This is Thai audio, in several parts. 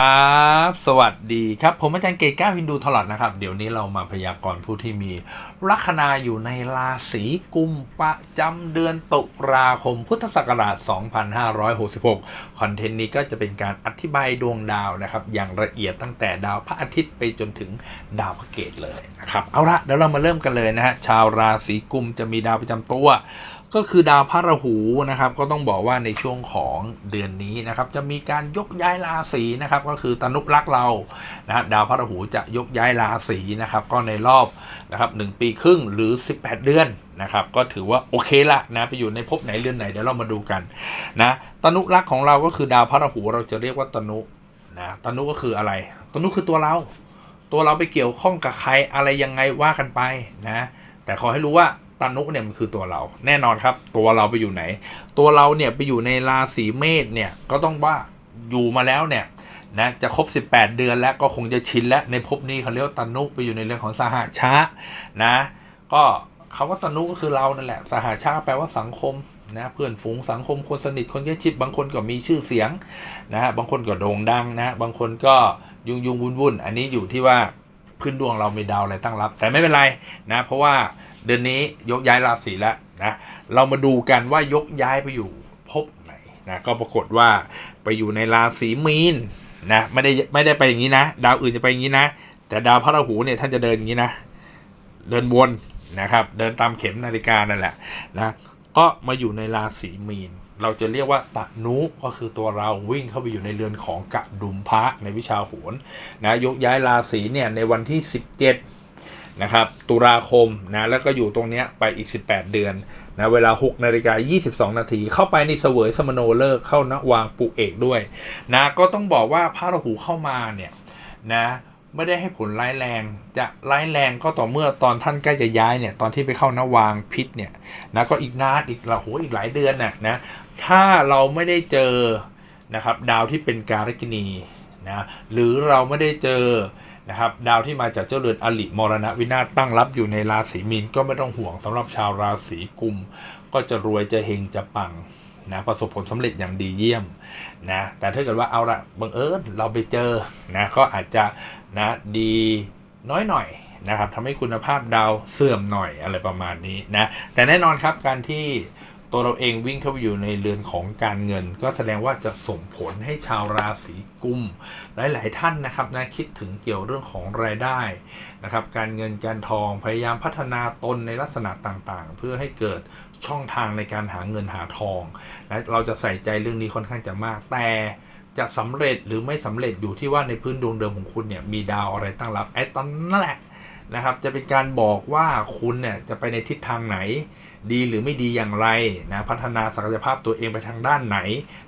ครับ สวัสดีครับ ผมอาจารย์เกตก้าวินดูทลอดนะครับ เดี๋ยวนี้เรามาพยากรณ์ผู้ที่มีลัคนาอยู่ในราศีกุมประจำเดือนตุลาคมพุทธศักราช 2566 คอนเทนต์นี้ก็จะเป็นการอธิบายดวงดาวนะครับ อย่างละเอียดตั้งแต่ดาวพระอาทิตย์ไปจนถึงดาวพระเกตเลยนะครับ เอาละเดี๋ยวเรามาเริ่มกันเลยนะฮะชาวราศีกุมจะมีดาวประจำตัว ก็คือดาวพระราหูนะครับ ก็ต้องบอกว่าในช่วงของเดือนนี้นะครับ จะมีการยกย้ายราศีนะครับ ก็คือตนุรักษ์เรานะดาวพระราหูจะยกย้ายราศีนะครับ ก็ในรอบนะครับหปีครึ่งหรือ 18 เดือนนะครับ ก็ถือว่าโอเคละนะไปอยู่ในภพไหนเรือนไหนเดี๋ยวเรามาดูกันนะตนุรักษ์ของเราก็คือดาวพระราหูเราจะเรียกว่าตนุนะตนุก็คืออะไรตนุคือตัวเรา ตัวเราไปเกี่ยวข้องกับใครอะไรยังไงว่ากันไปนะ แต่ขอให้รู้ว่า ตานุเนี่ยมันคือตัวเรา แน่นอนครับ ตัวเราไปอยู่ไหน ตัวเราเนี่ยไปอยู่ในราศีเมษเนี่ยก็ต้องว่าอยู่มาแล้วเนี่ยนะจะครบ 18 เดือนแล้วก็คงจะชินแล้วในภพนี้เขาเรียกตานุไปอยู่ในเรื่องของสหชานะก็คาว่าตานุก็คือเรานั่นแหละสหชาแปลว่าสังคมนะเพื่อนฝูงสังคมคนสนิทคนใกล้ชิดบางคนก็มีชื่อเสียงนะฮะบางคนก็โด่งดังนะบางคนก็ยุ่งยุ่งวุ่นวุ่นอันนี้อยู่ที่ว่าพื้นดวงเรามีดาวอะไรตั้งรับ แต่ไม่เป็นไรนะเพราะว่า เดือนนี้ยกย้ายราศีแล้วนะเรามาดูกันว่ายกย้ายไปอยู่ภพไหนนะก็ปรากฏว่าไปอยู่ในราศีมีนนะไม่ได้ไม่ได้ไปอย่างนี้นะ ดาวอื่นจะไปอย่างนี้นะ แต่ดาวพระราหูเนี่ยท่านจะเดินอย่างนี้นะ เดินวนนะครับ เดินตามเข็มนาฬิกานั่นแหละนะก็มาอยู่ในราศีมีน เราจะเรียกว่าตันุก็คือตัวเราวิ่งเข้าไปอยู่ในเรือนของกะดุมพระในวิชาโหรนะยกย้ายราศีเนี่ยในวันที่ 17 นะครับ ตุลาคมนะแล้วก็อยู่ตรงเนี้ยไปอีก 18 เดือนนะเวลา 6นาฬิกา22 นาทีเข้าไปในเสวยสมโนเลิกเข้านะวางปุเอกด้วยนะก็ต้องบอกว่าพระราหูเข้ามาเนี่ยนะไม่ได้ให้ผลร้ายแรง จะร้ายแรงก็ต่อเมื่อตอนท่านใกล้จะย้ายเนี่ยตอนที่ไปเข้านวางพิษเนี่ยนะก็อีกนานอีกละโหอีกหลายเดือนน่ะนะถ้าเราไม่ได้เจอนะครับดาวที่เป็นการกินีนะหรือเราไม่ได้เจอ นะครับดาวที่มาจากเจ้าเรือนอลิมรณะวินาศตั้งรับอยู่ในราศีมีนก็ไม่ต้องห่วงสำหรับชาวราศีกุม ก็จะรวยจะเฮงจะปังนะประสบผลสำเร็จอย่างดีเยี่ยมนะแต่ถ้าเกิดว่าเอาละบังเอิญเราไปเจอนะก็อาจจะนะดีน้อยหน่อยนะครับทำให้คุณภาพดาวเสื่อมหน่อยอะไรประมาณนี้นะแต่แน่นอนครับการที่ ตัวเราเองวิ่งเข้าไปอยู่ในเรือนของการเงิน ก็แสดงว่าจะส่งผลให้ชาวราศีกุม หลาย ๆ ท่านนะครับนะคิดถึงเกี่ยวเรื่องของรายได้นะครับการเงินการทองพยายามพัฒนาตนในลักษณะต่าง ๆ เพื่อให้เกิดช่องทางในการหาเงินหาทอง และเราจะใส่ใจเรื่องนี้ค่อนข้างจะมากแต่จะสำเร็จหรือไม่สำเร็จอยู่ที่ว่าในพื้นดวงเดิมของคุณเนี่ยมีดาวอะไรตั้งรับไอ้ตอนนั่นแหละนะครับจะเป็นการบอกว่าคุณเนี่ยจะไปในทิศทางไหน ดีหรือไม่ดีอย่างไรนะพัฒนาศักยภาพตัวเองไปทางด้านไหน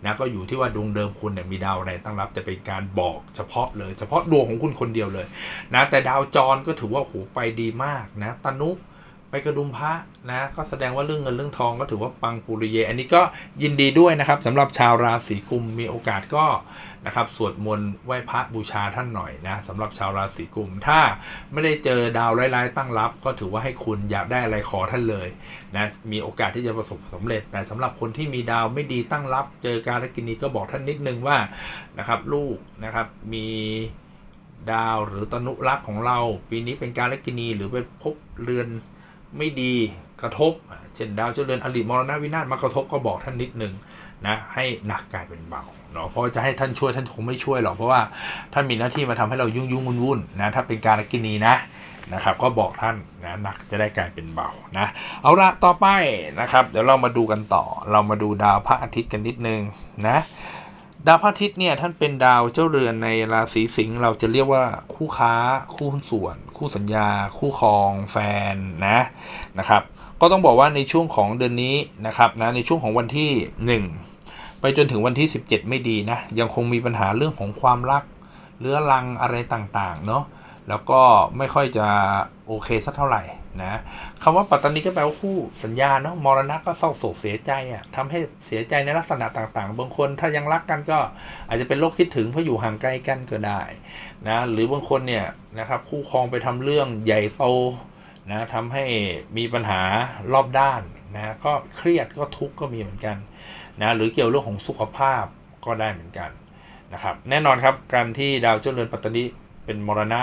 นะก็อยู่ที่ว่าดวงเดิมคุณเนี่ยมีดาวอะไรตั้งรับจะเป็นการบอกเฉพาะเลย เฉพาะดวงของคุณคนเดียวเลยนะแต่ดาวจรก็ถือว่าโหไปดีมากนะตนุ ไปกระดุมพระนะ ก็แสดงว่าเรื่องเงินเรื่องทองก็ถือว่าปังปุริเย อันนี้ก็ยินดีด้วยนะครับสำหรับชาวราศีกุมมีโอกาสก็นะครับสวดมนต์ไหว้พระบูชาท่านหน่อยนะสำหรับชาวราศีกุม ถ้าไม่ได้เจอดาวร้ายๆตั้งรับ ก็ถือว่าให้คุณอยากได้อะไรขอท่านเลยนะมีโอกาสที่จะประสบสำเร็จแต่สำหรับคนที่มีดาวไม่ดีตั้งรับ เจอการกินีก็บอกท่านนิดนึงว่านะครับลูกนะครับมีดาวหรือตนุรักษ์ของเรา ปีนี้เป็นการลกินีหรือไปพบเรือน ไม่ดีกระทบ เช่นดาวเจริญอริมรณวินาศมากระทบก็บอกท่านนิดนึงนะให้หนักกลายเป็นเบาเนาะเพราะจะให้ท่านช่วยท่านคงไม่ช่วยหรอกเพราะว่าท่านมีหน้าที่มาทำให้เรายุ่งยุ่งวุ่นวุ่นนะถ้าเป็นการกินีนะนะครับ ก็บอกท่านนะหนักจะได้กลายเป็นเบานะเอาละต่อไปนะครับ เดี๋ยวเรามาดูกันต่อ เรามาดูดาวพระอาทิตย์กันนิดนึงนะ ดาวพระอาทิตย์เนี่ยท่านเป็นดาวเจ้าเรือนในราศีสิงห์เราจะเรียกว่าคู่ค้า คู่หุ้นส่วน คู่สัญญา คู่ครอง แฟนนะนะครับ ก็ต้องบอกว่าในช่วงของเดือนนี้นะครับนะในช่วงของวันที่ 1 ไปจนถึงวันที่ 17 ไม่ดีนะ ยังคงมีปัญหาเรื่องของความรักเรื้อรังอะไรต่างๆเนาะแล้วก็ไม่ค่อยจะโอเคสักเท่าไหร่ นะคำว่าปัตตานีก็แปลว่าคู่สัญญาเนาะมรณะก็เศร้าโศกเสียใจอะ่ะทำให้เสียใจในลักษณะต่างๆ บางคนถ้ายังรักกันก็อาจจะเป็นโรคคิดถึงเพราะอยู่ห่างไกลกันก็ได้นะหรือบางคนเนี่ยนะครับคู่ครองไปทำเรื่องใหญ่โตนะทำให้มีปัญหารอบด้านนะก็เครียดก็ทุกข์ก็มีเหมือนกันนะหรือเกี่ยวเรื่องของสุขภาพก็ได้เหมือนกันนะครับแน่นอนครับการที่ดาวเจ้าเรือนปัตตานีเป็นมรณะ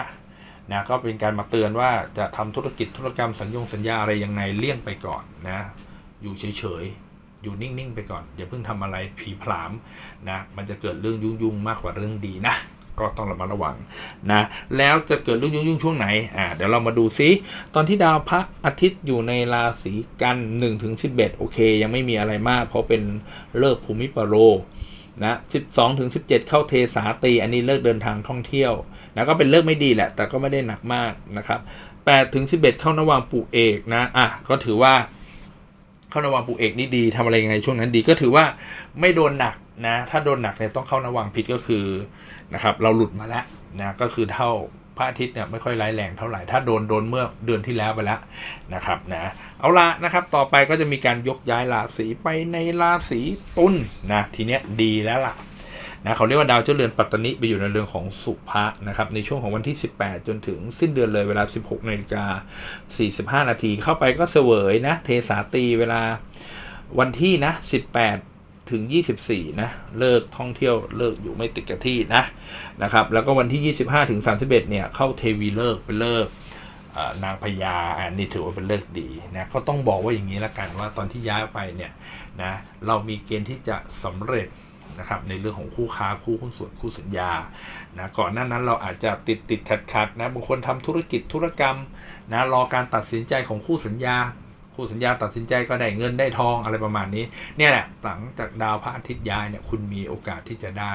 นะก็เป็นการมาเตือนว่าจะทำธุรกิจธุรกรรมสัญญงสัญญาอะไรยังไงเลี่ยงไปก่อนนะอยู่เฉยๆ อยู่นิ่งๆ ไปก่อน อย่าเพิ่งทำอะไรผีผลามนะมันจะเกิดเรื่องยุ่งๆ มากกว่าเรื่องดีนะก็ต้องระมัดระวังนะแล้วจะเกิดเรื่องยุ่งๆช่วงไหนอ่าเดี๋ยวเรามาดูซิตอนที่ดาวพระอาทิตย์อยู่ในราศีกัน1ถึง11 โอเค ยังไม่มีอะไรมาก เพราะเป็นเลิกภูมิปโรนะ12ถึง17 เข้าเทสาตี อันนี้เลิกเดินทางท่องเที่ยว นะก็เป็นเลิกไม่ดีแหละ แต่ก็ไม่ได้หนักมากนะครับ8ถึง11 เข้านวางปูเอกนะอะก็ถือว่า เข้านวังปูเอกนี่ดีทำอะไรยังไงช่วงนั้นดีก็ถือว่าไม่โดนหนักนะ ถ้าโดนหนักเนี่ยต้องเข้านวังพิษก็คือนะครับ เราหลุดมาแล้วนะก็คือเท่าพระอาทิตย์เนี่ยไม่ค่อยร้ายแรงเท่าไหร่ ถ้าโดนโดนเมื่อเดือนที่แล้วไปแล้วนะครับนะเอาละนะครับต่อไปก็จะมีการยกย้ายราศีไปในราศีตุลนะทีเนี้ยดีแล้วล่ะ นะเขาเรียกว่าดาวเจ้าเรือนปัตตนิไปอยู่ในเรือนของสุภะนะครับในช่วงของวันที่ 18 จนถึงสิ้นเดือนเลยเวลา 16นาฬิกา45 นาทีเข้าไปก็เสวยนะเทสาตีเวลาวันที่นะ 18ถึง 24 นะ เลิกท่องเที่ยวเลิกอยู่ไม่ติดกับที่นะนะครับ แล้วก็วันที่ 25 ถึง 31 เนี่ย เข้าเทวีเลิกเป็นเลิกนางพญาอันนี้ถือว่าเป็นเลิกดีนะ ก็ต้องบอกว่าอย่างนี้ละกันว่าตอนที่ย้ายไปเนี่ยนะ เรามีเกณฑ์ที่จะสำเร็จ นะครับในเรื่องของคู่ค้าคู่หุ้นส่วนคู่สัญญานะก่อนหน้านั้นเราอาจจะติดติดขัดขัดนะบางคนทำธุรกิจธุรกรรมนะรอการตัดสินใจของคู่สัญญา คู่สัญญาตัดสินใจก็ได้เงินได้ทองอะไรประมาณนี้เนี่ยแหละหลังจากดาวพระอาทิตย์ย้ายเนี่ยคุณมีโอกาสที่จะได้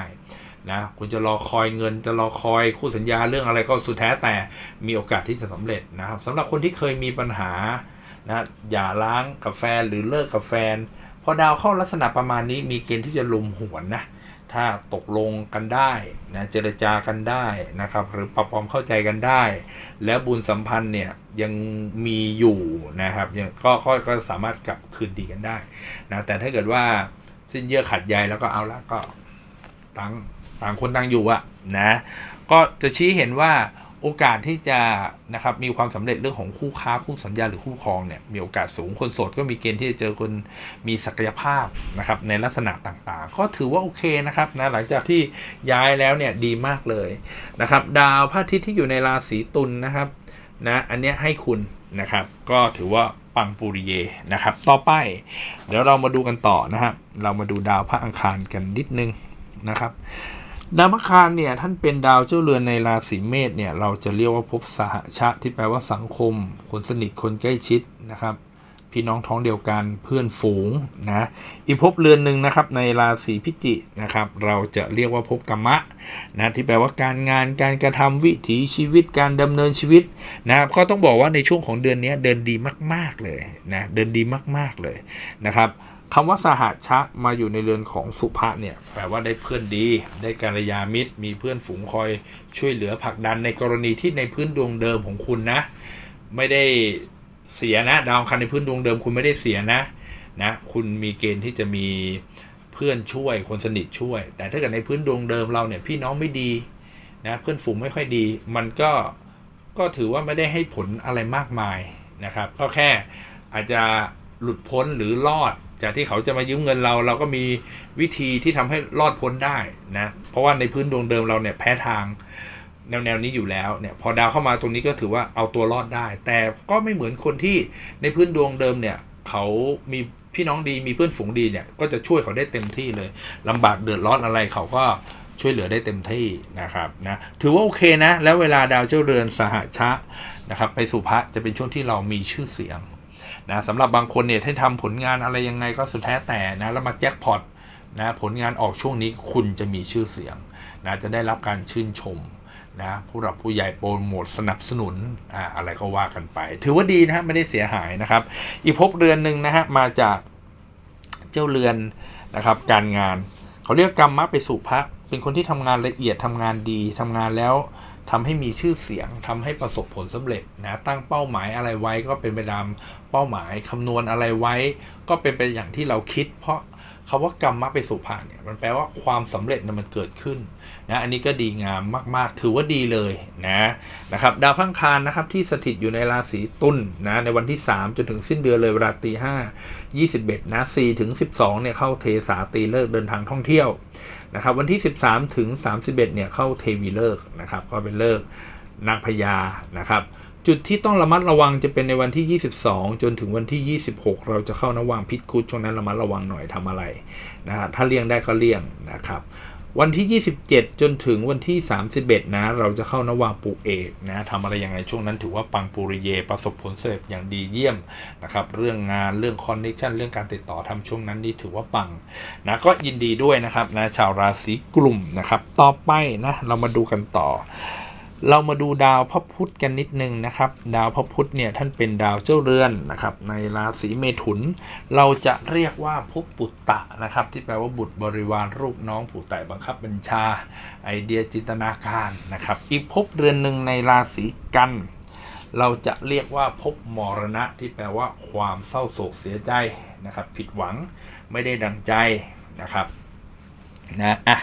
นะคุณจะรอคอยเงินจะรอคอยคู่สัญญาเรื่องอะไรก็สุดแท้แต่มีโอกาสที่จะสำเร็จนะครับสำหรับคนที่เคยมีปัญหานะอย่าล้างกับแฟนหรือเลิกกับแฟน พอดาวเข้าลักษณะประมาณนี้มีเกณฑ์ที่จะลุมหวนนะถ้าตกลงกันได้นะเจรจากันได้นะครับหรือปรับความเข้าใจกันได้ แล้วบุญสัมพันธ์เนี่ยยังมีอยู่นะครับยังก็ก็ก็สามารถกลับคืนดีกันได้นะแต่ถ้าเกิดว่าสิ้นเยื่อขัดใยแล้วก็เอาละก็ต่างต่างคนต่างอยู่อะนะก็จะชี้เห็นว่า โอกาสที่จะนะครับมีความสำเร็จเรื่องของคู่ค้าคู่สัญญาหรือคู่ครองเนี่ยมีโอกาสสูงคนโสดก็มีเกณฑ์ที่จะเจอคนมีศักยภาพนะครับในลักษณะต่างๆ ก็ถือว่าโอเคนะครับนะหลังจากที่ย้ายแล้วเนี่ยดีมากเลยนะครับดาวพระอาทิตย์ที่อยู่ในราศีตุลนะครับนะอันเนี้ยให้คุณนะครับก็ถือว่าปังปุริเยนะครับต่อไป เดี๋ยวเรามาดูกันต่อนะครับเรามาดูดาวพระอังคารกันนิดนึงนะครับ ดาวอังคารเนี่ยท่านเป็นดาวเจ้าเรือนในราศีเมษเนี่ยเราจะเรียกว่าภพสหชะที่แปลว่าสังคม คนสนิทคนใกล้ชิดนะครับพี่น้องท้องเดียวกันเพื่อนฝูงนะอีกภพเรือนหนึ่งนะครับในราศีพิจิกนะครับเราจะเรียกว่าภพกรรมะนะที่แปลว่าการงานการกระทำวิถีชีวิตการดำเนินชีวิตนะครับก็ต้องบอกว่าในช่วงของเดือนนี้เดินดีมาก ๆเลยนะเดินดีมาก ๆเลยนะครับ คำว่าสหชะมาอยู่ในเรือนของสุภะเนี่ยแปลว่าได้เพื่อนดี ได้กัลยามิตร มีเพื่อนฝูงคอยช่วยเหลือผลักดันในกรณีที่ในพื้นดวงเดิมของคุณนะ ไม่ได้เสียนะ ดาวคันในพื้นดวงเดิมคุณไม่ได้เสียนะนะคุณมีเกณฑ์ที่จะมีเพื่อนช่วยคนสนิทช่วย แต่ถ้าเกิดในพื้นดวงเดิมเราเนี่ยพี่น้องไม่ดีนะเพื่อนฝูงไม่ค่อยดี มันก็ก็ถือว่าไม่ได้ให้ผลอะไรมากมายนะครับก็แค่อาจจะหลุดพ้นหรือรอด จากที่เขาจะมายืมเงินเรา เราก็มีวิธีที่ทำให้รอดพ้นได้นะ เพราะว่าในพื้นดวงเดิมเราเนี่ยแพ้ทางแนวแนวนี้อยู่แล้วเนี่ยพอดาวเข้ามาตรงนี้ก็ถือว่าเอาตัวรอดได้ แต่ก็ไม่เหมือนคนที่ในพื้นดวงเดิมเนี่ยเขามีพี่น้องดีมีเพื่อนฝูงดีเนี่ยก็จะช่วยเขาได้เต็มที่เลยลำบากเดือดร้อนอะไรเขาก็ช่วยเหลือได้เต็มที่นะครับนะถือว่าโอเคนะ แล้วเวลาดาวเจ้าเรือนสหชะนะครับไปสู่พระจะเป็นช่วงที่เรามีชื่อเสียง นะสำหรับบางคนเนี่ยที่ทำผลงานอะไรยังไงก็สุดแท้แต่นะแล้วมาแจ็คพอตนะผลงานออกช่วงนี้คุณจะมีชื่อเสียงนะจะได้รับการชื่นชมนะผู้หลักผู้ใหญ่โปรโมทสนับสนุนอ่าอะไรก็ว่ากันไป ถือว่าดีนะฮะไม่ได้เสียหายนะครับ อีกภพเรือนหนึ่งนะฮะมาจากเจ้าเรือนนะครับการงาน เขาเรียกกรรมมะไปสู่พระเป็นคนที่ทำงานละเอียดทำงานดีทำงานแล้ว ทำให้มีชื่อเสียงทำให้ประสบผลสำเร็จนะตั้งเป้าหมายอะไรไว้ก็เป็นไปตามเป้าหมายคำนวณอะไรไว้ ก็เป็นไปอย่างที่เราคิด เพราะคำว่ากรรมะไปสู่พระเนี่ยมันแปลว่าความสำเร็จนะมันเกิดขึ้นนะอันนี้ก็ดีงามมาก ๆ ถือว่าดีเลยนะนะครับดาวพังคารนะครับที่สถิตอยู่ในราศีตุลนะในวันที่ 3 จนถึงสิ้นเดือนเลยเวลาตีห้า21นะ4ถึง12เนี่ยเข้าเทสาตีเลิกเดินทางท่องเที่ยว นะครับวันที่ 13 ถึง 31เนี่ยเข้าเทวีเลิกนะครับก็เป็นเลิกนางพญานะครับ จุดที่ต้องระมัดระวังจะเป็นในวันที่ 22 จนถึงวันที่ 26 เราจะเข้านวังพิษคุดช่วงนั้นระมัดระวังหน่อยทำอะไรนะฮะถ้าเลี่ยงได้ก็เลี่ยงนะครับ วันที่ 27 จนถึงวันที่ 31 นะ เราจะเข้านวาปูเอกนะทำอะไรยังไงช่วงนั้นถือว่าปังปุริเยประสบผลสำเร็จอย่างดีเยี่ยมนะครับ เรื่องงานเรื่องคอนเนคชันเรื่องการติดต่อทำช่วงนั้นนี่ถือว่าปังนะก็ยินดีด้วยนะครับนะชาวราศีกลุ่มนะครับ ต่อไปนะเรามาดูกันต่อ เรามาดูดาวพระพุธกันนิดนึงนะครับ ดาวพระพุธเนี่ยท่านเป็นดาวเจ้าเรือนนะครับ ในราศีเมถุน เราจะเรียกว่าภพปุตตะนะครับ ที่แปลว่าบุตรบริวารลูกน้องผู้ไต่บังคับบัญชา ไอเดียจินตนาการนะครับ อีกภพเรือนหนึ่งในราศีกัน เราจะเรียกว่าภพมรณะที่แปลว่าความเศร้าโศกเสียใจนะครับ ผิดหวังไม่ได้ดังใจนะครับ นะอะ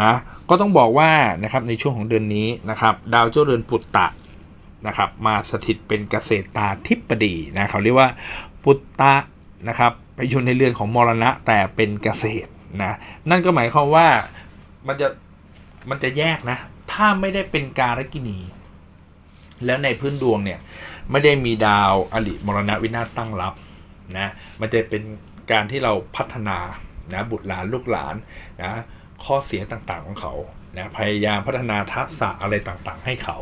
นะก็ต้องบอกว่านะครับในช่วงของเดือนนี้นะครับดาวเจ้าเรือนปุตตะนะครับมาสถิตเป็นเกษตรตาธิปดีนะเขาเรียกว่าปุตตะนะครับไปอยู่ในเรือนของมรณะแต่เป็นเกษตรนะนั่นก็หมายความว่ามันจะมันจะแยกนะ ถ้าไม่ได้เป็นการกินี แล้วในพื้นดวงเนี่ยไม่ได้มีดาวอลิมรณะวินาศตั้งรับนะมันจะเป็นการที่เราพัฒนา นะบุตรหลานลูกหลานนะข้อเสียต่างๆของเขานะพยายามพัฒนาทักษะอะไรต่างๆ ให้เขา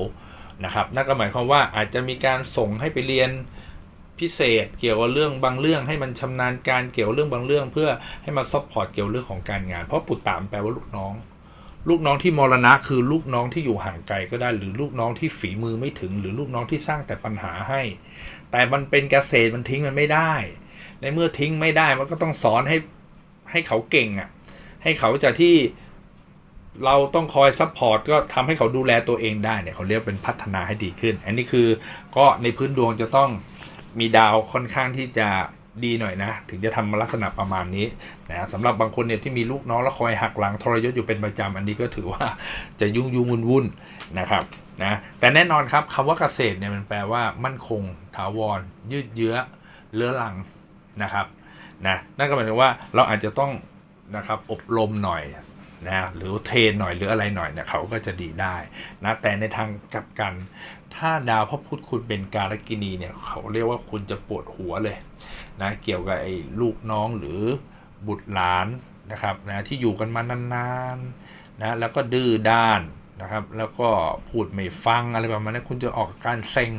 นะครับนั่นก็หมายความว่าอาจจะมีการส่งให้ไปเรียนพิเศษเกี่ยวกับเรื่องบางเรื่องให้มันชำนาญการเกี่ยวกับเรื่องบางเรื่อง เพื่อให้มาซัพพอร์ตเกี่ยวกับเรื่องของการงาน เพราะปุตตามแปลว่าลูกน้อง ลูกน้องที่มรณะคือลูกน้องที่อยู่ห่างไกลก็ได้หรือลูกน้องที่ฝีมือไม่ถึง หรือลูกน้องที่สร้างแต่ปัญหาให้ แต่มันเป็นเกษตรมันทิ้งมันไม่ได้ ในเมื่อทิ้งไม่ได้มันก็ต้องสอนให้ ให้เขาเก่งอะ่ะ ให้เขาจะที่เราต้องคอยซัพพอร์ตก็ทำให้เขาดูแลตัวเองได้เนี่ยเขาเรียกเป็นพัฒนาให้ดีขึ้น อันนี้คือก็ในพื้นดวงจะต้องมีดาวค่อนข้างที่จะดีหน่อยนะ ถึงจะทำลักษณะประมาณนี้นะสำหรับบางคนเนี่ยที่มีลูกน้องแล้วคอยหักหลังทรยศอยู่เป็นประจำอันนี้ก็ถือว่าจะยุ่งยุ่งวุ่นวุ่นนะครับนะแต่แน่นอนครับคำว่าเกษตรเนี่ยมันแปลว่ามั่นคงถาวร ยืดเยื้อเลื้อรังนะครับ นะนั่นก็หมายถึงว่าเราอาจจะต้องนะครับอบรมหน่อยนะหรือเทรนหน่อยหรืออะไรหน่อยเนี่ยเขาก็จะดีได้นะแต่ในทางกลับกัน ถ้าดาวพระพุธคุณเป็นการกินีเนี่ยเขาเรียกว่าคุณจะปวดหัวเลยนะเกี่ยวกับไอ้ลูกน้องหรือบุตรหลานนะครับนะที่อยู่กันมานานๆนะแล้วก็ดื้อด้านนะครับ แล้วก็พูดไม่ฟังอะไรประมาณนั้นคุณจะออกอาการเซ็ง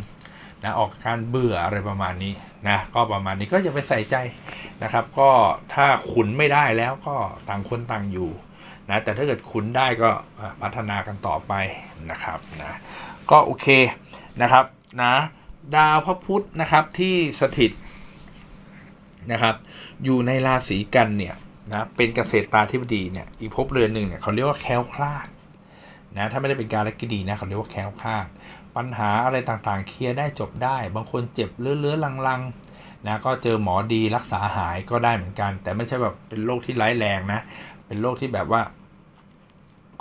นะออกการเบื่ออะไรประมาณนี้นะก็ประมาณนี้ก็อย่าไปใส่ใจนะครับ ก็ถ้าขุนไม่ได้แล้วก็ต่างคนต่างอยู่นะแต่ถ้าเกิดคุณได้ก็พัฒนากันต่อไปนะครับนะก็โอเคนะครับนะดาวพระพุธนะครับที่สถิตนะครับ อยู่ในราศีกันเนี่ยนะเป็นเกษตรตาธิบดีเนี่ยอีกภพเรือนหนึ่งเนี่ยเขาเรียกว่าแคล้วคลาดนะถ้าไม่ได้เป็นการลักดีนะเขาเรียกว่าแคล้วคลาด ปัญหาอะไรต่างๆ เคลียร์ได้จบได้ บางคนเจ็บเลื้อๆลังๆนะก็เจอหมอดีรักษาหายก็ได้เหมือนกัน แต่ไม่ใช่แบบเป็นโรคที่ร้ายแรงนะ เป็นโรคที่แบบว่า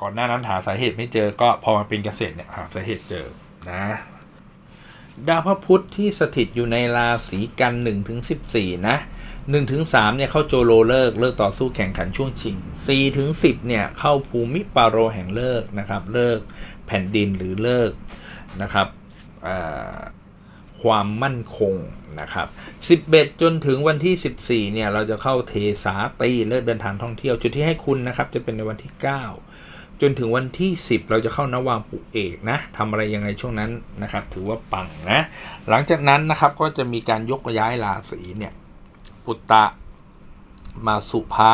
ก่อนหน้านั้นหาสาเหตุไม่เจอก็พอมาเป็นเกษตรเนี่ยหาสาเหตุเจอนะดาวพระพุธที่สถิตอยู่ในราศีกัน1ถึง14นะ1ถึง3เนี่ยเข้าโจโลเลิกเลิกต่อสู้แข่งขันช่วงชิง4ถึง10เนี่ยเข้าภูมิปาโรแห่งเลิกนะครับเลิกแผ่นดินหรือเลิก นะครับความมั่นคงนะครับ 11 จนถึงวันที่ 14 เนี่ยเราจะเข้าเทสาตีเลิกเดินทางท่องเที่ยว จุดที่ให้คุณนะครับจะเป็นในวันที่ 9 จนถึงวันที่ 10 เราจะเข้านวางปุเอกนะทำอะไรยังไงช่วงนั้นนะครับ ถือว่าปังนะ หลังจากนั้นนะครับก็จะมีการยกย้ายราศีเนี่ยปุตตะมาสุภะ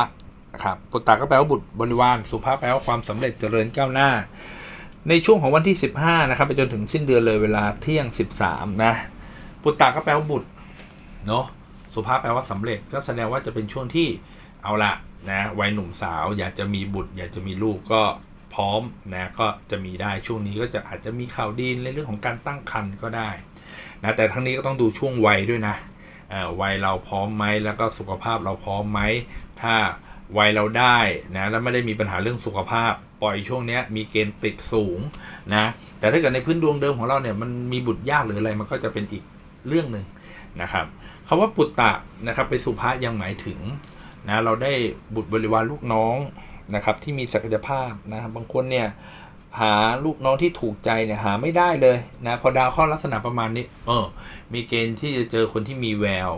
นะครับปุตตะก็แปลว่าบุตรบริวารสุภะแปลว่าความสำเร็จเจริญก้าวหน้า ในช่วงของวันที่ 15 นะครับ ไปจนถึงสิ้นเดือนเลยเวลาเที่ยง 13 นะปุตตะก็แปลว่าบุตรเนาะสุภาพแปลว่าสำเร็จก็แสดงว่าจะเป็นช่วงที่เอาละนะวัยหนุ่มสาวอยากจะมีบุตร อยากจะมีลูกก็พร้อมนะก็จะมีได้ช่วงนี้ก็จะอาจจะมีข่าวดีในเรื่องของการตั้งครรภ์ก็ได้นะแต่ทั้งนี้ก็ต้องดูช่วงวัยด้วยนะเอ่อวัยเราพร้อมไหมแล้วก็สุขภาพเราพร้อมไหมถ้าวัยเราได้นะแล้วไม่ได้มีปัญหาเรื่องสุขภาพ ปล่อยช่วงนี้มีเกณฑ์ติดสูงนะแต่ถ้าเกิดในพื้นดวงเดิมของเราเนี่ยมันมีบุตรยากหรืออะไรมันก็จะเป็นอีกเรื่องหนึ่งนะครับคำว่าปุตตะนะครับไปสุภายังหมายถึงนะเราได้บุตรบริวารลูกน้องนะครับที่มีศักยภาพนะครับบางคนเนี่ยหาลูกน้องที่ถูกใจเนี่ยหาไม่ได้เลยนะพอดาวข้าลักษณะประมาณนี้เออมีเกณฑ์ที่จะเจอคนที่มีแวว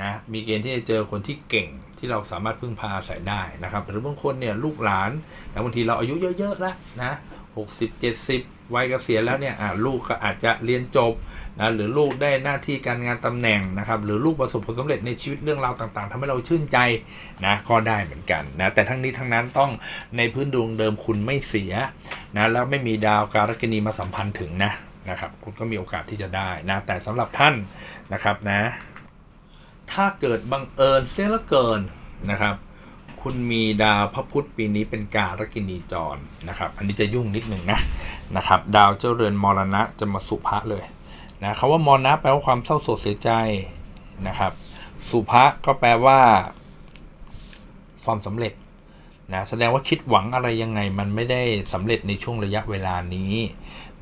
นะมีเกณฑ์ที่จะเจอคนที่เก่งที่เราสามารถพึ่งพาอาศัยได้นะครับ หรือบางคนเนี่ยลูกหลานแต่บางทีเราอายุเยอะๆแล้วนะหกสิบเจ็ดสิบวัยเกษียณแล้วเนี่ยลูกก็อาจจะเรียนจบนะหรือลูกได้หน้าที่การงานตำแหน่งนะครับ หรือลูกประสบผลสำเร็จในชีวิตเรื่องราวต่างๆทำให้เราชื่นใจนะก็ได้เหมือนกันนะแต่ทั้งนี้ทั้งนั้นต้องในพื้นดวงเดิมคุณไม่เสียนะแล้วไม่มีดาวการกินีมาสัมพันธ์ถึงนะนะครับ คุณก็มีโอกาสที่จะได้นะแต่สำหรับท่านนะครับนะ ถ้าเกิดบังเอิญเสียละเกินนะครับ คุณมีดาวพระพุธปีนี้เป็นการกินีจรนะครับ อันนี้จะยุ่งนิดหนึ่งนะนะครับ ดาวเจ้าเรือนมรณะจะมาสุภะเลยนะคำว่ามรณะแปลว่าความเศร้าโศกเสียใจนะครับ สุภะก็แปลว่า ความสำเร็จนะแสดงว่าคิดหวังอะไรยังไงมันไม่ได้สำเร็จในช่วงระยะเวลานี้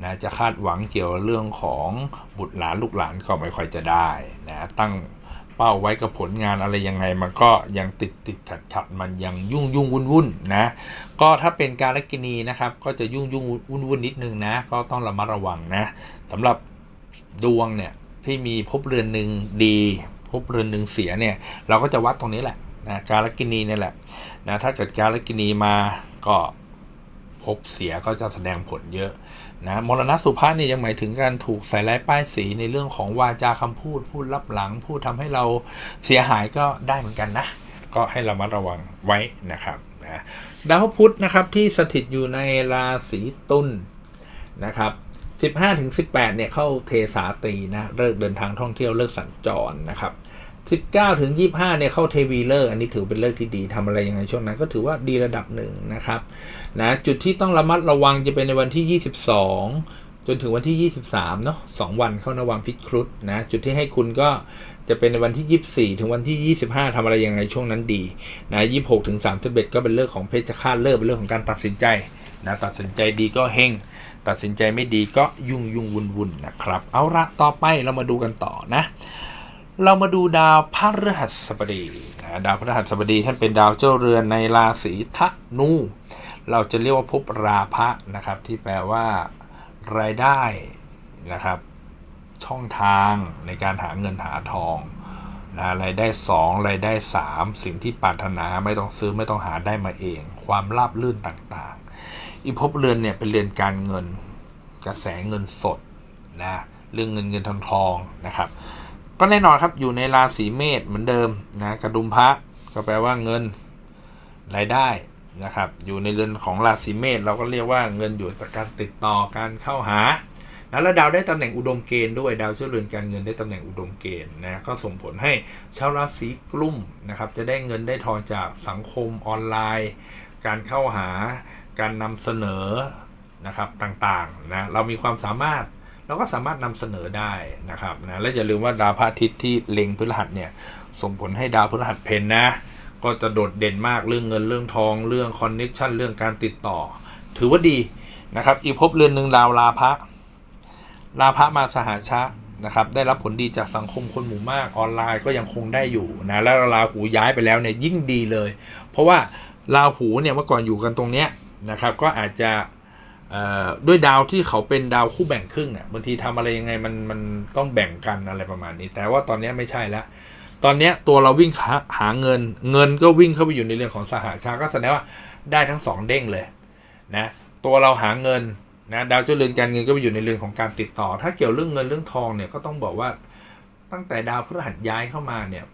นะจะคาดหวังเกี่ยวกับเรื่องของบุตรหลานลูกหลานก็ไม่ค่อยจะได้นะตั้ง เป้าไว้กับผลงานอะไรยังไง มันก็ยังติดติดขัดขัดมันยังยุ่งยุ่งวุ่นวุ่นนะ ก็ถ้าเป็นการลกินีนะครับ ก็จะยุ่งยุ่งวุ่นวุ่นนิดนึงนะ ก็ต้องระมัดระวังนะสำหรับดวงเนี่ยที่มีภพเรือนหนึ่งดีภพเรือนหนึ่งเสียเนี่ยเราก็จะวัดตรงนี้แหละนะการลกินีเนี่ยแหละนะถ้าเกิดการลกินีมาก็ภพเสียก็จะแสดงผลเยอะ นะมรณะสุภาพนี่ยังหมายถึงการถูกใส่ร้ายป้ายสีในเรื่องของวาจาคำพูด พูดลับหลัง พูดทำให้เราเสียหายก็ได้เหมือนกันนะ ก็ให้เรามาระวังไว้นะครับนะดาวพุธนะครับที่สถิตอยู่ในราศีตุลนะครับ15ถึง18เนี่ยเข้าเทสาตีนะเลิกเดินทางท่องเที่ยวเลิกสัญจรนะครับ 19ถึง25เนี่ยเข้าเทวีเลิกษ์อันนี้ถือเป็นเลิกษ์ที่ดีทำอะไรยังไงช่วงนั้น ก็ถือว่าดีระดับหนึ่งนะครับนะจุดที่ต้องระมัดระวังจะเป็นในวันที่22จนถึงวันที่ 23เนาะสองวันเข้านวังพิครุฑนะ จุดที่ให้คุณก็จะเป็นในวันที่ 24 ถึงวันที่ 25ทำอะไรยังไงช่วงนั้นดีนะ26 ถึง 31 ก็เป็นเรื่องของเพชฌฆาตเลิกเป็นเรื่องของการตัดสินใจนะตัดสินใจดีก็เฮงตัดสินใจไม่ดีก็ยุ่งยุ่งวุ่นวุ่นนะครับ เอาละต่อไปเรามาดูกันต่อนะ เรามาดูดาวพฤหัสบดีนะดาวพฤหัสบดีท่านเป็นดาวเจ้าเรือนในราศีธนู เราจะเรียกว่าภพราพะนะครับ ที่แปลว่ารายได้นะครับ ช่องทางในการหาเงินหาทองนะรายได้ 2 รายได้ 3 สิ่งที่ปรารถนาไม่ต้องซื้อไม่ต้องหาได้มาเอง ความราบลื่นต่างๆ อีภพเรือนเนี่ยเป็นเรือนการเงิน กระแสเงินสดนะเรื่องเงินเงินทองทองนะครับ ก็แน่นอนครับอยู่ในราศีเมษเหมือนเดิมนะกระดุมพระก็แปลว่าเงินรายได้นะครับ อยู่ในเรือนของราศีเมษเราก็เรียกว่าเงินอยู่จากการติดต่อการเข้าหานะแล้วดาวได้ตำแหน่งอุดมเกณฑ์ด้วยดาวเชื่อเรือนการเงินได้ตำแหน่งอุดมเกณฑ์นะก็ส่งผลให้ชาวราศีกลุ่มนะครับ จะได้เงินได้ทองจากสังคมออนไลน์ การเข้าหา การนำเสนอนะครับต่างๆนะเรามีความสามารถ เราก็สามารถนำเสนอได้นะครับนะและอย่าลืมว่าดาวพระอาทิตย์ที่เล็งพฤหัสเนี่ยส่งผลให้ดาวพฤหัสเพนนะ ก็จะโดดเด่นมากเรื่องเงินเรื่องทองเรื่องคอนเน็ชันเรื่องการติดต่อ ถือว่าดีนะครับอีกภพเรือนหนึ่งดาวลาภะลาภะมาสหาชะนะครับได้รับผลดีจากสังคมคนหมู่มากออนไลน์ก็ยังคงได้อยู่นะแล้วราหูย้ายไปแล้วเนี่ยยิ่งดีเลย เพราะว่าราหูเนี่ยเมื่อก่อนอยู่กันตรงเนี้ยนะครับก็อาจจะ ด้วยดาวที่เขาเป็นดาวคู่แบ่งครึ่งอะบางทีทำอะไรยังไงมันมันต้องแบ่งกันอะไรประมาณนี้ แต่ว่าตอนนี้ไม่ใช่แล้ว ตอนนี้ตัวเราวิ่งหาหาเงิน เงินก็วิ่งเข้าไปอยู่ในเรื่องของสหชาก็แสดงว่าได้ทั้งสองเด้งเลยนะตัวเราหาเงินนะดาวเจ้าเรือนการเงินก็ไปอยู่ในเรื่องของการติดต่อ ถ้าเกี่ยวเรื่องเงินเรื่องทองเนี่ยก็ต้องบอกว่าตั้งแต่ดาวพฤหัสย้ายเข้ามาเนี่ย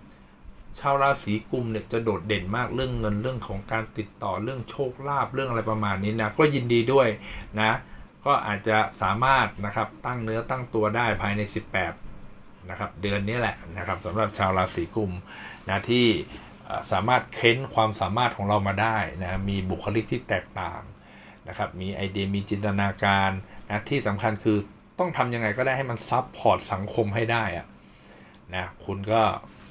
ชาวราศีกุมเนี่ยจะโดดเด่นมากเรื่องเงินเรื่องของการติดต่อเรื่องโชคลาภเรื่องอะไรประมาณนี้นะก็ยินดีด้วยนะก็อาจจะสามารถนะครับตั้งเนื้อตั้งตัวได้ภายใน 18นะครับเดือนนี้แหละนะครับสำหรับชาวราศีกุมนะที่สามารถเค้นความสามารถของเรามาได้นะมีบุคลิกที่แตกต่างนะครับมีไอเดียมีจินตนาการนะที่สำคัญคือต้องทำยังไงก็ได้ให้มันซับพอร์ตสังคมให้ได้อะนะคุณก็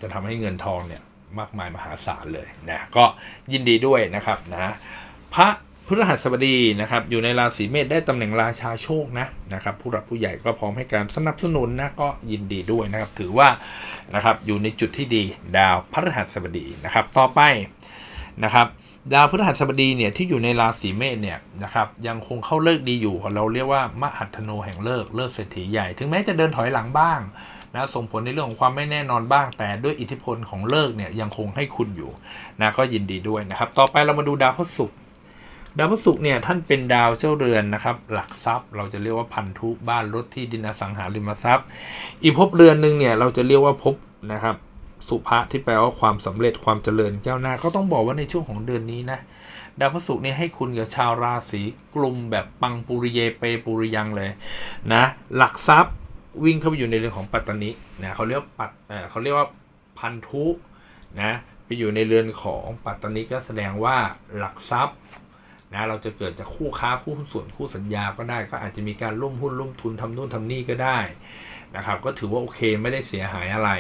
จะทำให้เงินทองเนี่ยมากมายมหาศาลเลยนะก็ยินดีด้วยนะครับนะพระพฤหัสบดีนะครับอยู่ในราศีเมษได้ตำแหน่งราชาโชคนะนะครับผู้หลักผู้ใหญ่ก็พร้อมให้การสนับสนุนนะก็ยินดีด้วยนะครับถือว่านะครับอยู่ในจุดที่ดีดาวพฤหัสบดีนะครับต่อไปนะครับดาวพฤหัสบดีเนี่ยที่อยู่ในราศีเมษเนี่ยนะครับยังคงเข้าเลิกดีอยู่ เราเรียกว่ามหัทโนแห่งเลิกเลิกเศรษฐีใหญ่ ถึงแม้จะเดินถอยหลังบ้าง นะส่งผลในเรื่องของความไม่แน่นอนบ้าง แต่ด้วยอิทธิพลของเลิกเนี่ยยังคงให้คุณอยู่นะก็ยินดีด้วยนะครับ ต่อไปเรามาดูดาวพฤหัสดาวพฤหัสเนี่ยท่านเป็นดาวเจ้าเรือนนะครับ หลักทรัพย์ เราจะเรียกว่าพันธุบ้านรถที่ดินอสังหาริมทรัพย์ อีกภพเรือนหนึ่งเนี่ยเราจะเรียกว่าภพนะครับสุภะที่แปลว่าความสำเร็จความเจริญก้าวหน้าก็ต้องบอกว่าในช่วงของเดือนนี้นะดาวพฤหัสเนี่ยให้คุณกับชาวราศีกลุ่มแบบปังปุริเยเปปุริยังเลยนะหลักทรัพย์ วิ่งเข้าไปอยู่ในเรือนของปัตตานินะเขาเรียกว่าปัตเขาเรียกว่าพันธุนะไปอยู่ในเรือนของปัตตานิก็แสดงว่าหลักทรัพย์นะเราจะเกิดจากคู่ค้าคู่หุ้นส่วนคู่สัญญาก็ได้ ก็อาจจะมีการร่วมหุ้นร่วมทุนทำนู่นทำนี่ก็ได้นะครับ ก็ถือว่าโอเคไม่ได้เสียหายอะไร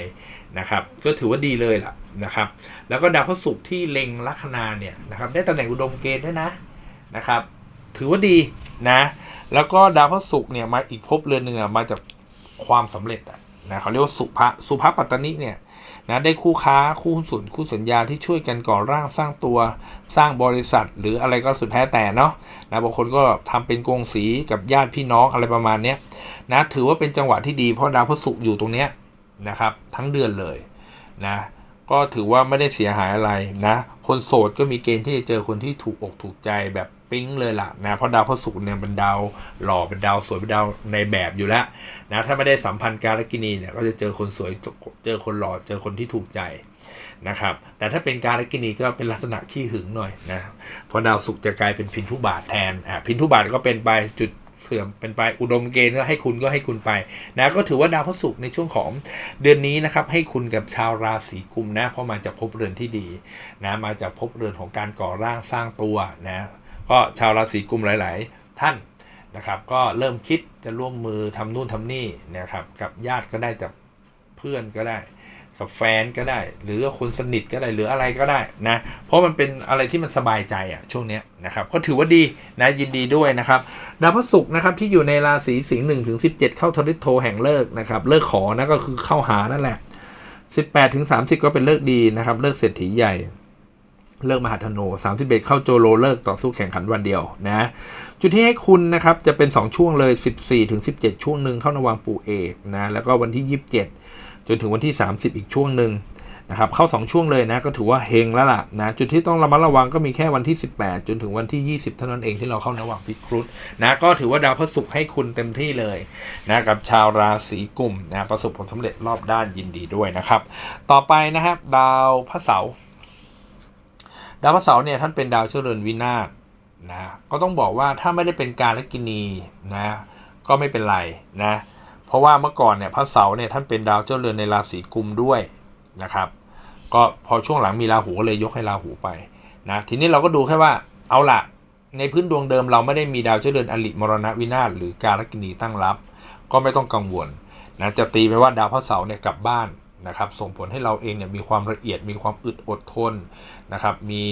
นะครับ ก็ถือว่าดีเลยล่ะนะครับ แล้วก็ดาวพฤหัสที่เล็งลัคนาเนี่ยนะครับ ได้ตำแหน่งอุดมเกณฑ์ด้วยนะนะครับ ถือว่าดีนะ แล้วก็ดาวพฤหัสเนี่ยมาอีกภพเรือนหนึ่งอมาจาก ความสำเร็จอะนะเขาเรียกว่าสุภะสุภะปัตตนิเนี่ยนะได้คู่ค้าคู่หุ้นส่วนคู่สัญญาที่ช่วยกันก่อร่างสร้างตัวสร้างบริษัท หรืออะไรก็สุดแท้แต่เนาะนะบางคนก็ทำเป็นกงสีกับญาติพี่น้องอะไรประมาณเนี้ยนะถือว่าเป็นจังหวะที่ดีเพราะดาวพฤหัสอยู่ตรงเนี้ยนะครับทั้งเดือนเลยนะก็ถือว่าไม่ได้เสียหายอะไรนะ คนโสดก็มีเกณฑ์ที่จะเจอคนที่ถูกอกถูกใจแบบ ปิ๊งเลยล่ะนะเพราะดาวพฤหัสเนี่ยเป็นดาวหล่อเป็นดาวสวยเป็นดาวในแบบอยู่แล้วนะถ้าไม่ได้สัมพันธ์การกินีเนี่ยก็จะเจอคนสวยเจอคนหล่อเจอคนที่ถูกใจนะครับแต่ถ้าเป็นการกินีก็เป็นลักษณะขี้หึงหน่อยนะเพราะดาวศุกร์จะกลายเป็นพินทุบาทแทนอ่าพินทุบาทก็เป็นไปจุดเสื่อมเป็นไปอุดมเกณฑ์ก็ให้คุณก็ให้คุณไปนะก็ถือว่าดาวพฤหัสในช่วงของเดือนนี้นะครับให้คุณกับชาวราศีกุมนะเพราะมาจากภพเรือนที่ดีนะมาจากภพเรือนของการก่อร่างสร้างตัวนะ ก็ชาวราศีกุมหลาย ๆ ท่านนะครับ ก็เริ่มคิดจะร่วมมือทำนู่นทำนี่นะครับ กับญาติก็ได้จากเพื่อนก็ได้ กับแฟนก็ได้ หรือคนสนิทก็ได้หรืออะไรก็ได้นะ เพราะมันเป็นอะไรที่มันสบายใจอะช่วงเนี้ยนะครับ ก็ถือว่าดีนะยินดีด้วยนะครับดาวพฤหัสนะครับที่อยู่ในราศีสิงห์หนึ่งถึงสิบเจ็ดเข้าทริโทแห่งเลิกนะครับเลิกขอนะก็คือเข้าหานั่นแหละสิบแปดถึงสามสิบก็เป็นเลิกดีนะครับ เลิกเศรษฐีใหญ่ เลิกมหาธนู31 เข้าโจโลเลิกต่อสู้แข่งขันวันเดียวนะ จุดที่ให้คุณนะครับจะเป็น 2 ช่วงเลย 14 ถึง 17 ช่วงหนึ่งเข้านวังปู่เอกนะ แล้วก็วันที่ 27 จนถึงวันที่ 30 อีกช่วงหนึ่งนะครับเข้า 2 ช่วงเลยนะก็ถือว่าเฮงแล้วล่ะนะจุดที่ต้องระมัดระวังก็มีแค่วันที่ 18 จนถึงวันที่ 20 เท่านั้นเองที่เราเข้านวังพิครุฑนะก็ถือว่าดาวพฤหัสให้คุณเต็มที่เลยนะกับชาวราศีกุมนะประสบผลสำเร็จรอบด้านยินดีด้วยนะครับต่อไปนะครับดาวพระเสาร์ ดาวพระเสาร์เนี่ยท่านเป็นดาวเจริญวินาศนะก็ต้องบอกว่าถ้าไม่ได้เป็นการลกินีนะก็ไม่เป็นไรนะเพราะว่าเมื่อก่อนเนี่ยพระเสาร์เนี่ยท่านเป็นดาวเจ้าเรือนในราศีกุมด้วยนะครับก็พอช่วงหลังมีราหูก็เลยยกให้ราหูไปนะทีนี้เราก็ดูแค่ว่าเอาละในพื้นดวงเดิมเราไม่ได้มีดาวเจ้าเรือนอลิมรณวินาศหรือการลกินีตั้งรับ ก็ไม่ต้องกังวลนะจะตีไปว่าดาวพระเสาร์เนี่ยกลับบ้าน นะครับส่งผลให้เราเองเนี่ยมีความละเอียดมีความอึดอดทนนะครับมี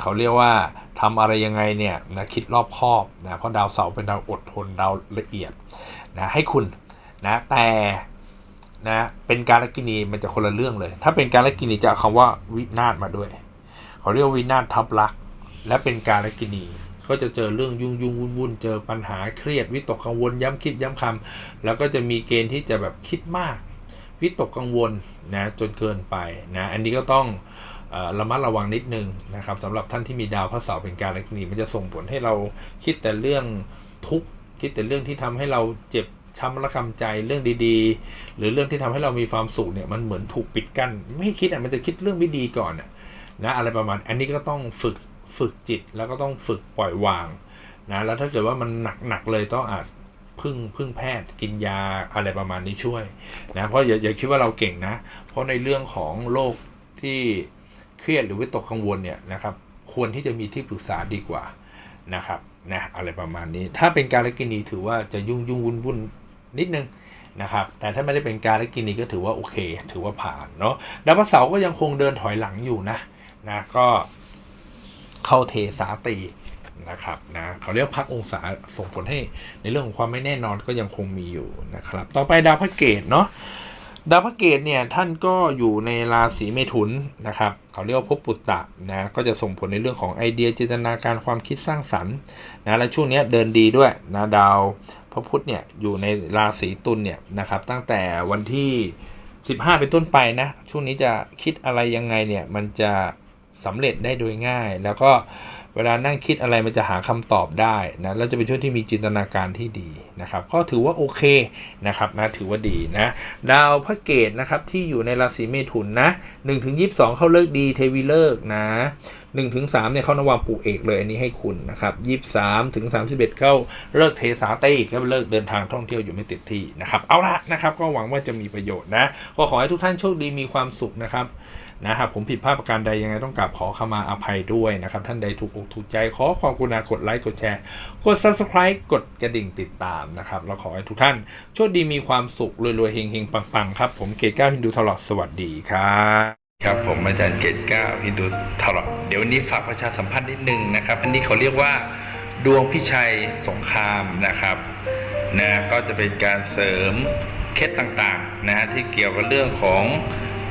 เขาเรียกว่าทำอะไรยังไงเนี่ยนะคิดรอบคอบนะเพราะดาวเสาร์เป็นดาวอดทนดาวละเอียดนะให้คุณนะแต่นะเป็นการลกินีมันจะคนละเรื่องเลย ถ้าเป็นการลกินีจะเอาคำว่าวินาศมาด้วยเขาเรียกว,วินาศทับลัก และเป็นการลกินีก็จะเจอเรื่องยุ่งยุ่งวุ่นวุ่นเจอปัญหาเครียดวิตกกังวลย้ำคิดย้ำคำแล้วก็จะมีเกณฑ์ที่จะแบบคิดมาก วิตกกังวลนะจนเกินไปนะอันนี้ก็ต้องอระมัดระวังนิดนึงนะครับสำหรับท่านที่มีดาวพระเสาร์เป็นการลัคนีมันจะส่งผลให้เราคิดแต่เรื่องทุกข์คิดแต่เรื่องที่ทำให้เราเจ็บช้ำระกำใจเรื่องดีๆ หรือเรื่องที่ทำให้เรามีความสุขเนี่ยมันเหมือนถูกปิดกั้นไม่คิดอะมันจะคิดเรื่องไม่ดีก่อนนะอะไรประมาณอันนี้ก็ต้องฝึกฝึกจิตแล้วก็ต้องฝึกปล่อยวางนะแล้วถ้าเกิดว่ามันหนักๆเลยต้องอาจ พึ่งพึ่งแพทย์กินยาอะไรประมาณนี้ช่วยนะเพราะอย่าอย่าคิดว่าเราเก่งนะ เพราะในเรื่องของโรคที่เครียดหรือวิตกกังวลเนี่ยนะครับควรที่จะมีที่ปรึกษาดีกว่านะครับนะอะไรประมาณนี้ ถ้าเป็นการลกินีถือว่าจะยุ่งยุ่งวุ่นวุ่นนิดนึงนะครับแต่ถ้าไม่ได้เป็นการลกินีก็ถือว่าโอเค ถือว่าผ่านเนาะดาวพฤหัสเสาร์ก็ยังคงเดินถอยหลังอยู่นะนะก็เข้าเทสาตี นะครับนะเขาเรียกพักองศาส่งผลให้ในเรื่องของความไม่แน่นอนก็ยังคงมีอยู่นะครับ ต่อไปดาวพระเกตเนาะดาวพระเกตเนี่ยท่านก็อยู่ในราศีเมถุนนะครับเขาเรียกว่าภพปุตตะนะก็จะส่งผลในเรื่องของไอเดียจินตนาการความคิดสร้างสรรค์นะและช่วงนี้เดินดีด้วยนะดาวพระพุธเนี่ยอยู่ในราศีตุลเนี่ยนะครับตั้งแต่วันที่ 15 เป็นต้นไปนะช่วงนี้จะคิดอะไรยังไงเนี่ยมันจะสำเร็จได้โดยง่ายแล้วก็ เวลานั่งคิดอะไรมันจะหาคำตอบได้นะแล้วจะเป็นช่วงที่มีจินตนาการที่ดีนะครับก็ถือว่าโอเคนะครับนะถือว่าดีนะดาวพระเกตนะครับที่อยู่ในราศีเมถุนนะ1ถึง22 เข้าเลิกดีเทวีเลิกนะ1ถึง3เนี่ยเข้านวามปลูกเอกเลยอันนี้ให้คุณนะครับ23ถึง31เข้าเลิกเทสาเตก็เลิกเดินทางท่องเที่ยวอยู่ไม่ติดที่นะครับ เอาละนะครับ ก็หวังว่าจะมีประโยชน์นะ ก็ขอให้ทุกท่านโชคดีมีความสุขนะครับ นะครับผมผิดพลาดประการใดยังไงต้องกราบขอขมาอภัยด้วยนะครับ ท่านใดถูกอกถูกใจขอความกรุณากดไลค์กดแชร์ กด subscribe กดกระดิ่งติดตามนะครับแล้วขอให้ทุกท่านโชคดีมีความสุขรวยๆเฮงๆปังๆครับ ผมเกตก้าฮินดูทลอดสวัสดีครับครับผมอาจารย์เกตก้าฮินดูทลอดเดี๋ยววันนี้ฝากประชาสัมพันธ์นิดนึงนะครับ อันนี้เขาเรียกว่าดวงพิชัยสงครามนะครับนะก็จะเป็นการเสริมเคล็ดต่างๆนะฮะที่เกี่ยวกับเรื่องของ